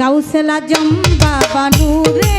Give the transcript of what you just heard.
গাউসেলা জম বাবা নূরে